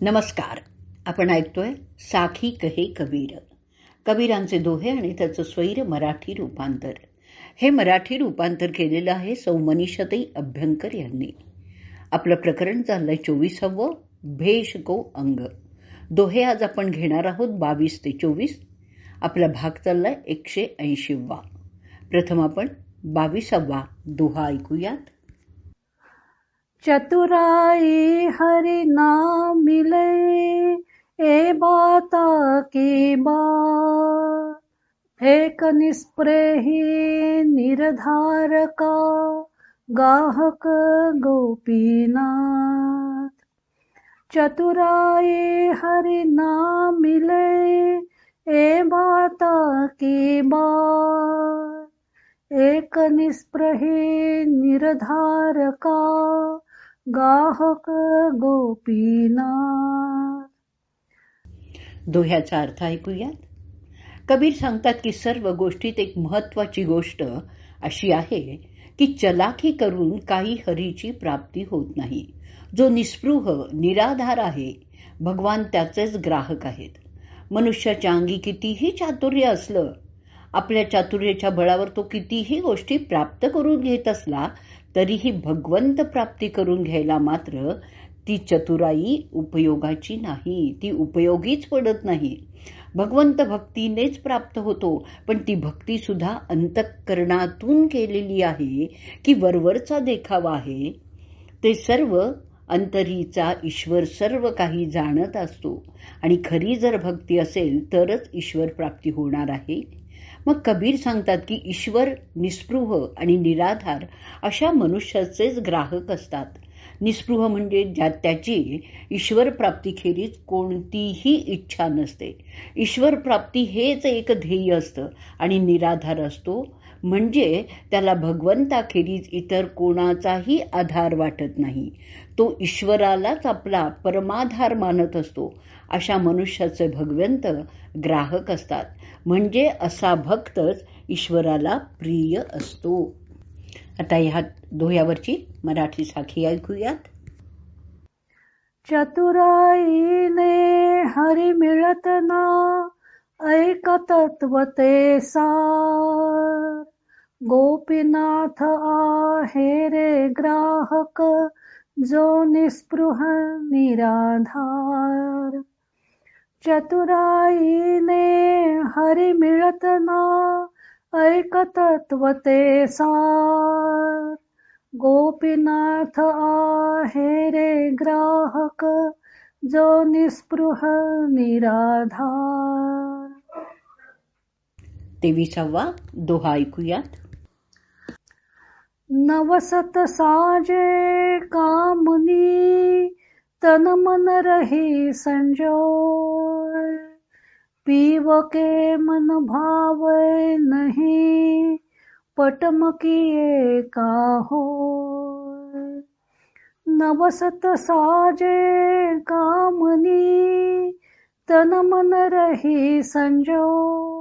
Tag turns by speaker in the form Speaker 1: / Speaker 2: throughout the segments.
Speaker 1: नमस्कार. आपण ऐकतोय साखी कहे कबीर. कबीरांचे दोहे आणि त्याचं स्वैर मराठी रूपांतर. हे मराठी रूपांतर केलेलं आहे सौमनिषतई अभ्यंकर यांनी. आपलं प्रकरण चाललंय चोवीसावं भेष को अंग. दोहे आज आपण घेणार आहोत बावीस ते चोवीस. आपला भाग चाललाय एकशे ऐंशीवा. प्रथम आपण बावीसावा दोहा ऐकूयात.
Speaker 2: चतुराई हरि नाम मिले ए बाता की बा एक निस्प्रेही निर्धार का गाहक गोपीनाथ। चतुराई हरि नाम मिले ए बाता की बा एक निस्प्रही निर्धार का गाहक गोपीनाथ.
Speaker 1: दोह्याचा अर्थ ऐकूयात? कबीर सांगतात की सर्व गोष्टीत एक महत्वाची गोष्ट अशी आहे की चलाखी करून काही हरीची प्राप्ती होत नाही. जो निस्पृह निराधार आहे भगवान त्याचेच ग्राहक आहेत. मनुष्याच्या अंगी कितीही चातुर्य असलं आपल्या चातुर्याच्या बळावर तो कितीही गोष्टी प्राप्त करून घेत असला तरीही भगवंत प्राप्ती करून घ्यायला मात्र ती चतुराई उपयोगाची नाही. ती उपयोगीच पडत नाही. भगवंत भक्तीनेच प्राप्त होतो पण ती भक्ती सुद्धा अंतःकरणातून केलेली आहे की वरवरचा देखावा आहे. ते सर्व अंतरीचा ईश्वर सर्व काही जाणत असतो. आणि खरी जर भक्ती असेल तरच ईश्वर प्राप्ती होणार आहे. मग कबीर सांगतात की ईश्वर निस्पृह आणि निराधार अशा मनुष्याचेच ग्राहक असतात. निस्पृह म्हणजे ज्या त्याची ईश्वर प्राप्तीखेरीज कोणतीही इच्छा नसते. ईश्वर प्राप्ती हेच एक ध्येय असतं आणि निराधार असतो. म्हणजे त्याला भगवंताखेरीज इतर कोणाचाही आधार वाटत नाही. तो ईश्वरालाच आपला परमाधार मानत असतो. अशा मनुष्याचे भगवंत ग्राहक असतात. म्हणजे असा भक्तच ईश्वराला प्रिय असतो. आता ह्या दोह्यावरची मराठी साखी ऐकूयात.
Speaker 2: चतुराईने हरी मिळत ना एकतत्व ते सार गोपीनाथ आहे रे ग्राहक जो निस्पृह निराधार. चतुराईने हरि मिळत ना ऐक ते सार गोपीनाथ आहे रे ग्राहक जो निस्पृह निराधार.
Speaker 1: तेविसावा दोहा ऐकूयात.
Speaker 2: नवसत साजे कामनी तन मन रही संजोय. पीव के मन भाव नहीं पटमकिए का हो नवसत साजे कामनी तन मन रही संजोय.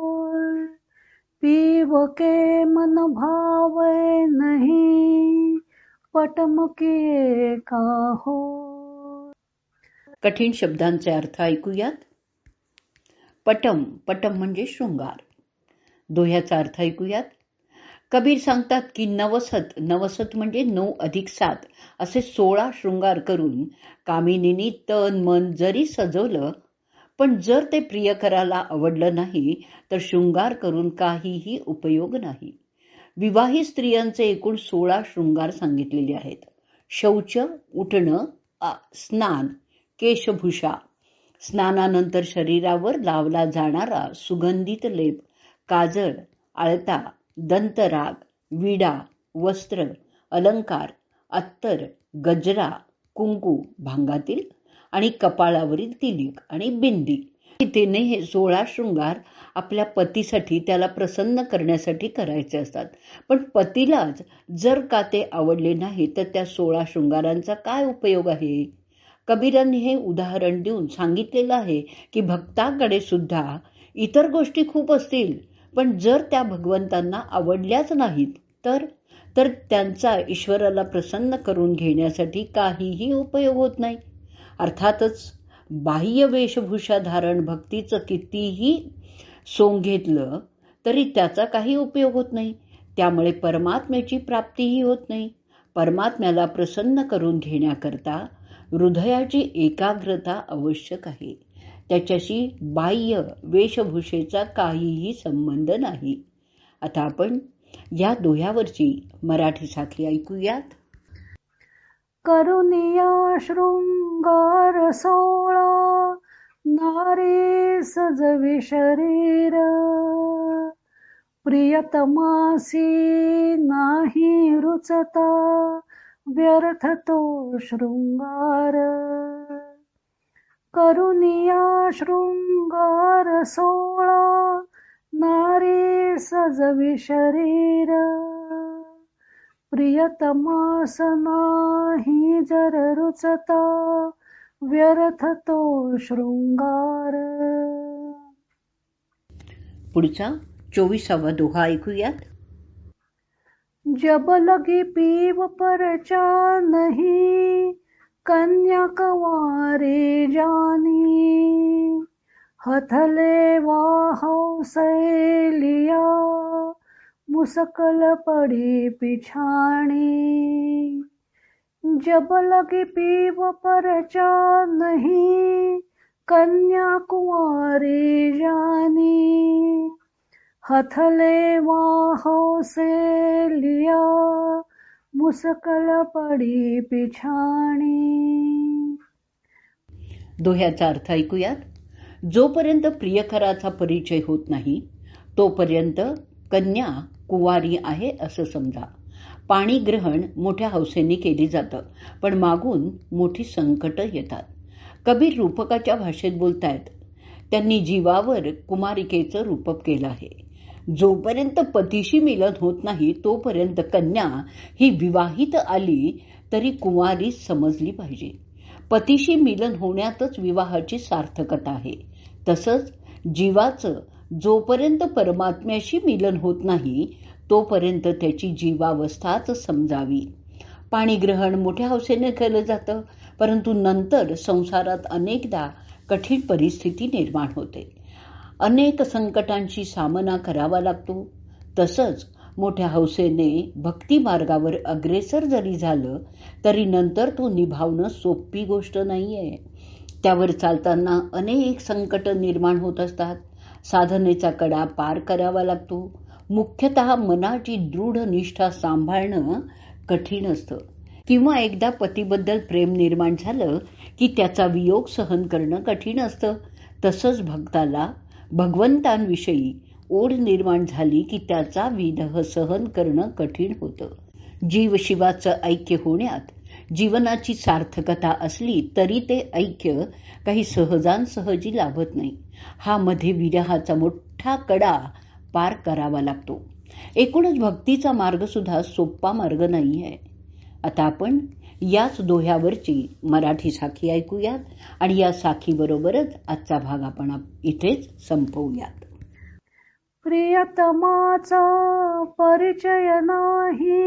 Speaker 2: पीव के मन भाव नहीं पटम का हो
Speaker 1: कठीण शब्दांचे अर्थ ऐकूयात? पटम पटम म्हणजे शृंगार. दोह्याचा अर्थ ऐकूयात? कबीर सांगतात की नवसत नवसत म्हणजे नऊ अधिक सात असे सोळा शृंगार करून कामिनीनी तन मन जरी सजवलं पण जर ते प्रियकराला आवडलं नाही तर शृंगार करून काहीही उपयोग नाही. विवाहित स्त्रियांचे एकूण सोळा शृंगार सांगितलेले आहेत. शौच उठणं स्नान केशभूषा. स्नानानंतर शरीरावर लावला जाणारा सुगंधित लेप काजळ आळता दंतराग विडा वस्त्र अलंकार अत्तर गजरा कुंकू भांगातील आणि कपाळावरील तिलीक आणि बिंदी. तिने हे सोळा शृंगार आपल्या पतीसाठी त्याला प्रसन्न करण्यासाठी करायचे असतात. पण पतीलाच जर का ते आवडले नाही तर त्या सोळा शृंगारांचा काय उपयोग आहे? कबीरांनी हे उदाहरण देऊन सांगितलेलं आहे की भक्ताकडे सुद्धा इतर गोष्टी खूप असतील पण जर त्या भगवंतांना आवडल्याच नाहीत तर? तर त्यांचा ईश्वराला प्रसन्न करून घेण्यासाठी काहीही उपयोग होत नाही. अर्थातच बाह्य वेशभूषा धारण भक्तीचं कितीही सोंग घेतलं तरी त्याचा काही उपयोग होत नाही. त्यामुळे परमात्म्याची प्राप्तीही होत नाही. परमात्म्याला प्रसन्न करून घेण्याकरता हृदयाची एकाग्रता आवश्यक आहे. त्याच्याशी बाह्य वेशभूषेचा काहीही संबंध नाही. आता आपण या दोह्यावरची मराठी साखळी ऐकूयात.
Speaker 2: करुनिया शृंगार सोळा नारी सजवी शरीर. प्रियतमासी नाही रुचता व्यर्थ तो शृंगार. करुनिया शृंगार सोळा नारी सजवी शरीर. प्रियतमास नाही जर रुचता व्यर्थ तो शृंगार.
Speaker 1: पुढचा चोवीसावा दोहा ऐकूयात.
Speaker 2: जब लगी पीव परचा नहीं कन्या कवारे जानी. हथले वाहौ लिया मुसकल पड़े पिछाणी। जब लगी पीव परचा नहीं कन्या कुंवारी जानी। हथले वाहो से लिया मुसकल पडी पिछाणी।
Speaker 1: दोह्याचा अर्थ ऐकूयात. जोपर्यंत प्रियकराचा परिचय होत नाही तोपर्यंत कन्या कुवारी आहे असं समजा. पाणी ग्रहण मोठ्या हौसेने केली जातं पण मागून मोठी संकट येतात. कबीर रूपकाच्या भाषेत बोलतायत त्यांनी जीवावर कुमारिकेचं रूपक केलं आहे. जोपर्यंत पतीशी मिलन होत नाही तोपर्यंत कन्या ही विवाहित आली तरी कुमारी समजली पाहिजे. पतीशी मिलन होण्यातच विवाहाची सार्थकता आहे. तसंच जीवाचं जोपर्यंत परमात्म्याशी मिलन होत नाही तोपर्यंत त्याची जीवावस्थाच समजावी. पाणीग्रहण मोठ्या हौसेने केलं जातं परंतु नंतर संसारात अनेकदा कठीण परिस्थिती निर्माण होते. अनेक संकटांशी सामना करावा लागतो. तसंच मोठ्या हौसेने भक्ती मार्गावर अग्रेसर जरी झालं तरी नंतर तो निभावणं सोपी गोष्ट नाही आहे त्यावर चालताना अनेक संकट निर्माण होत असतात. साधनेचा कडा पार करावा लागतो. मुख्यतः मनाची दृढ निष्ठा सांभाळणं कठीण असतं. किंवा एकदा पतीबद्दल प्रेम निर्माण झालं की त्याचा वियोग सहन करणं कठीण असतं. तसंच भक्ताला भगवंतांविषयी ओढ निर्माण झाली की त्याचा विदह सहन करणं कठीण होतं. जीव शिवाचं ऐक्य होण्यात जीवनाची सार्थकता असली तरी ते ऐक्य काही सहजांसहजी लाभत नाही. हा मध्ये विरहाचा मोठा कडा पार करावा लागतो. एकूणच भक्तीचा मार्ग सुद्धा मार्ग नाही आहे. आता आपण याच दोह्यावरची मराठी साखी ऐकूयात आणि या साखीबरोबरच आजचा भाग आपण इथेच संपवूयात.
Speaker 2: प्रियतमाचा परिचय नाही.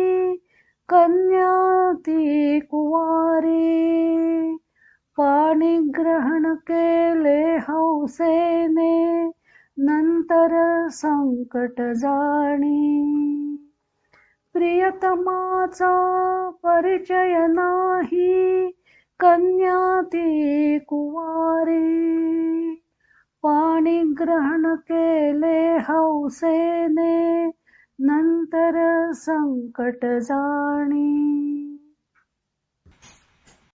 Speaker 2: कन्या ती कुवारी पाणी ग्रहण केले हौसेने नंतर संकट जाणी. प्रियतमाचा परिचय नाही कन्या ती कुवारी पाणी ग्रहण केले हौसेने नंतर संकट जाणी